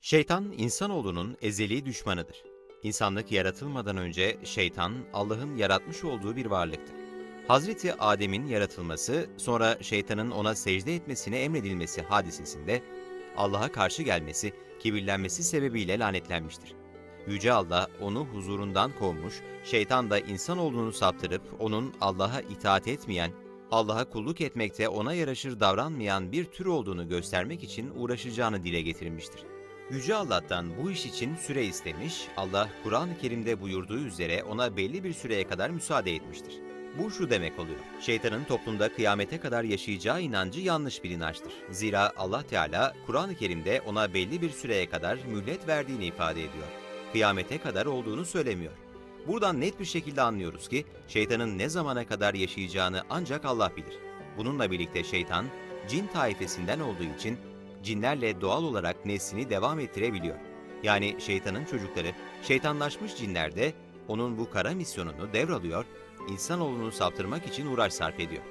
Şeytan, insanoğlunun ezeli düşmanıdır. İnsanlık yaratılmadan önce şeytan, Allah'ın yaratmış olduğu bir varlıktı. Hazreti Adem'in yaratılması, sonra şeytanın ona secde etmesine emredilmesi hadisesinde, Allah'a karşı gelmesi, kibirlenmesi sebebiyle lanetlenmiştir. Yüce Allah onu huzurundan kovmuş, şeytan da insanoğlunu saptırıp onun Allah'a itaat etmeyen, Allah'a kulluk etmekte ona yaraşır davranmayan bir tür olduğunu göstermek için uğraşacağını dile getirmiştir. Yüce Allah'tan bu iş için süre istemiş, Allah Kur'an-ı Kerim'de buyurduğu üzere ona belli bir süreye kadar müsaade etmiştir. Bu şu demek oluyor. Şeytanın toplumda kıyamete kadar yaşayacağı inancı yanlış bir inançtır. Zira Allah Teala Kur'an-ı Kerim'de ona belli bir süreye kadar mühlet verdiğini ifade ediyor. Kıyamete kadar olduğunu söylemiyor. Buradan net bir şekilde anlıyoruz ki şeytanın ne zamana kadar yaşayacağını ancak Allah bilir. Bununla birlikte şeytan cin taifesinden olduğu için cinlerle doğal olarak neslini devam ettirebiliyor. Yani şeytanın çocukları, şeytanlaşmış cinler de onun bu kara misyonunu devralıyor, insanoğlunu saptırmak için uğraş sarf ediyor.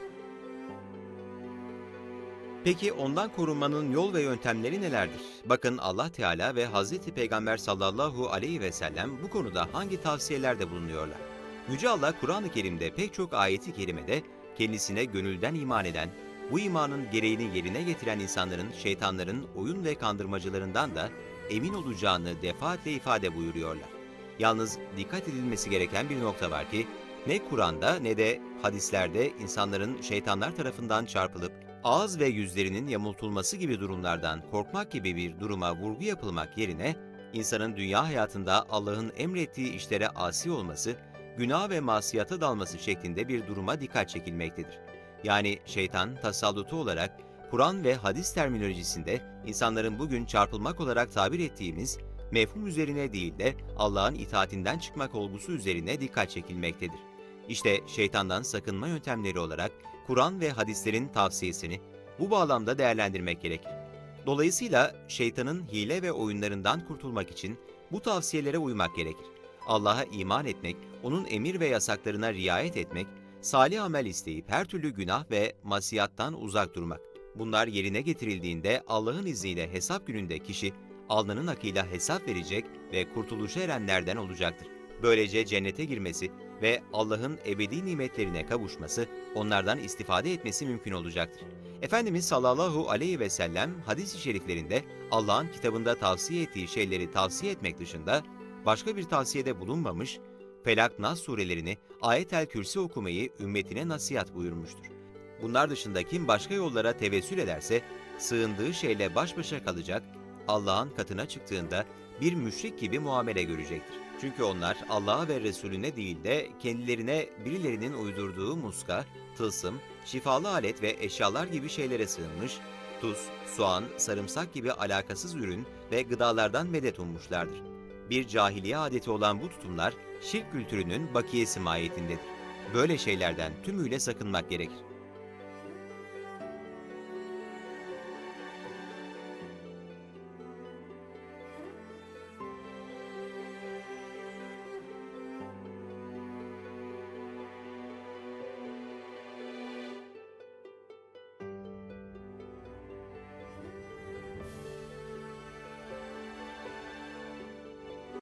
Peki ondan korunmanın yol ve yöntemleri nelerdir? Bakın Allah Teala ve Hazreti Peygamber sallallahu aleyhi ve sellem bu konuda hangi tavsiyelerde bulunuyorlar? Yüce Allah Kur'an-ı Kerim'de pek çok ayeti kerimede kendisine gönülden iman eden, bu imanın gereğini yerine getiren insanların, şeytanların oyun ve kandırmacılarından da emin olacağını defaatle ifade buyuruyorlar. Yalnız dikkat edilmesi gereken bir nokta var ki, ne Kur'an'da ne de hadislerde insanların şeytanlar tarafından çarpılıp ağız ve yüzlerinin yamultulması gibi durumlardan korkmak gibi bir duruma vurgu yapılmak yerine, insanın dünya hayatında Allah'ın emrettiği işlere asi olması, günah ve masiyata dalması şeklinde bir duruma dikkat çekilmektedir. Yani şeytan tasallutu olarak Kur'an ve hadis terminolojisinde insanların bugün çarpılmak olarak tabir ettiğimiz mefhum üzerine değil de Allah'ın itaatinden çıkmak olgusu üzerine dikkat çekilmektedir. İşte şeytandan sakınma yöntemleri olarak Kur'an ve hadislerin tavsiyesini bu bağlamda değerlendirmek gerekir. Dolayısıyla şeytanın hile ve oyunlarından kurtulmak için bu tavsiyelere uymak gerekir. Allah'a iman etmek, onun emir ve yasaklarına riayet etmek, salih amel isteyip her türlü günah ve masiyattan uzak durmak. Bunlar yerine getirildiğinde Allah'ın izniyle hesap gününde kişi alnının akıyla hesap verecek ve kurtuluşa erenlerden olacaktır. Böylece cennete girmesi ve Allah'ın ebedi nimetlerine kavuşması, onlardan istifade etmesi mümkün olacaktır. Efendimiz sallallahu aleyhi ve sellem hadis-i şeriflerinde Allah'ın kitabında tavsiye ettiği şeyleri tavsiye etmek dışında başka bir tavsiyede bulunmamış, Felak Nas surelerini Ayet-el Kürsi okumayı ümmetine nasihat buyurmuştur. Bunlar dışında kim başka yollara tevessül ederse, sığındığı şeyle baş başa kalacak, Allah'ın katına çıktığında bir müşrik gibi muamele görecektir. Çünkü onlar Allah'a ve Resulüne değil de kendilerine birilerinin uydurduğu muska, tılsım, şifalı alet ve eşyalar gibi şeylere sığınmış, tuz, soğan, sarımsak gibi alakasız ürün ve gıdalardan medet ummuşlardır. Bir cahiliye adeti olan bu tutumlar şirk kültürünün bakiyesi mahiyetindedir. Böyle şeylerden tümüyle sakınmak gerekir.